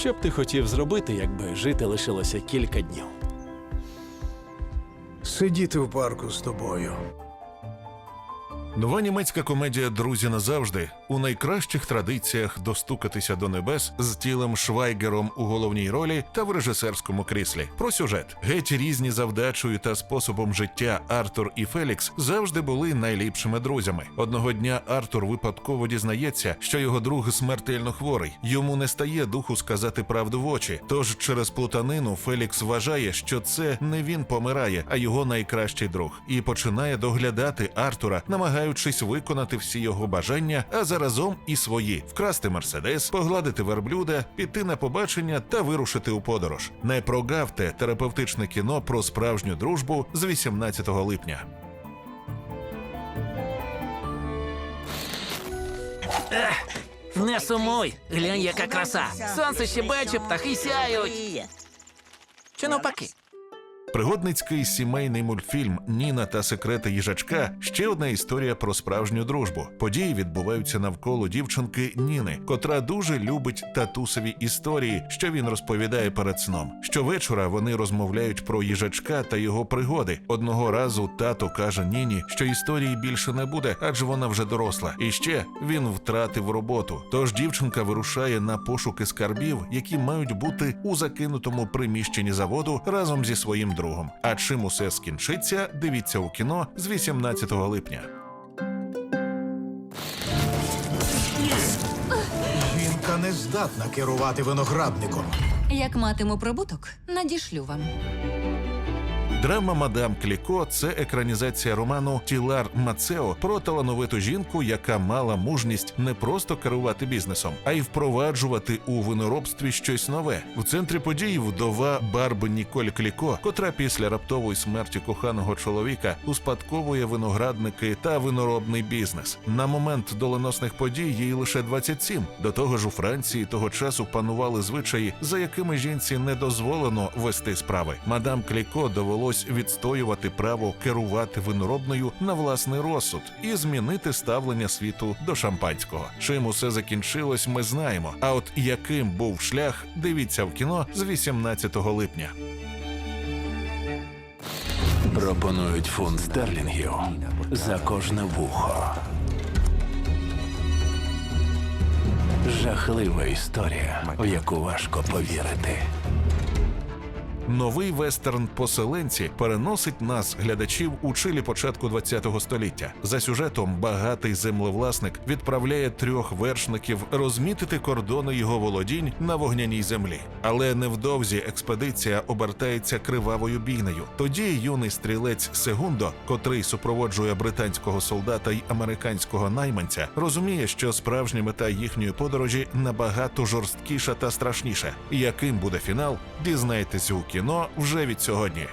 Що б ти хотів зробити, якби жити лишилося кілька днів? Сидіти в парку з тобою. Нова німецька комедія Друзі назавжди у найкращих традиціях достукатися до небес з тілем Швайгером у головній ролі та в режисерському кріслі. Про сюжет геть різні завдачею та способом життя Артур і Фелікс завжди були найліпшими друзями. Одного дня Артур випадково дізнається, що його друг смертельно хворий. Йому не стає духу сказати правду в очі. Тож через плутанину Фелікс вважає, що це не він помирає, а його найкращий друг, і починає доглядати Артура, намагаючись виконати всі його бажання, а заразом і свої вкрасти мерседес, погладити верблюда, піти на побачення та вирушити у подорож. Не прогавте терапевтичне кіно про справжню дружбу з 18 липня. Не сумуй, глянь, яка краса. Сонце ще бачу, птахи сяють. Чи навпаки? Пригодницький сімейний мультфільм Ніна та секрети їжачка ще одна історія про справжню дружбу. Події відбуваються навколо дівчинки Ніни, котра дуже любить татусові історії, що він розповідає перед сном. Щовечора вони розмовляють про їжачка та його пригоди. Одного разу тато каже Ніні, що історії більше не буде, адже вона вже доросла. І ще він втратив роботу. Тож дівчинка вирушає на пошуки скарбів, які мають бути у закинутому приміщенні заводу разом зі своїм другом. А чим усе скінчиться, дивіться у кіно з 18 липня. Жінка не здатна керувати виноградником. Як матиму прибуток, надішлю вам. Драма Мадам Кліко це екранізація роману Тілар Мацео про талановиту жінку, яка мала мужність не просто керувати бізнесом, а й впроваджувати у виноробстві щось нове. В центрі подій вдова Барби Ніколь Кліко, котра після раптової смерті коханого чоловіка успадковує виноградники та виноробний бізнес. На момент доленосних подій їй лише 27. До того ж, у Франції того часу панували звичаї, за якими жінці не дозволено вести справи. Мадам Кліко довелось відстоювати право керувати виноробною на власний розсуд і змінити ставлення світу до шампанського. Чим усе закінчилось, ми знаємо. А от яким був шлях, дивіться в кіно з 18 липня. Пропонують фунт стерлінгів за кожне вухо. Жахлива історія, в яку важко повірити. Новий вестерн поселенці переносить нас, глядачів, у Чилі початку ХХ століття. За сюжетом багатий землевласник відправляє трьох вершників розмітити кордони його володінь на вогняній землі. Але невдовзі експедиція обертається кривавою бійнею. Тоді юний стрілець Сегундо, котрий супроводжує британського солдата й американського найманця, розуміє, що справжня мета їхньої подорожі набагато жорсткіша та страшніша. Яким буде фінал, дізнайтесь у кіно вже від сьогодні.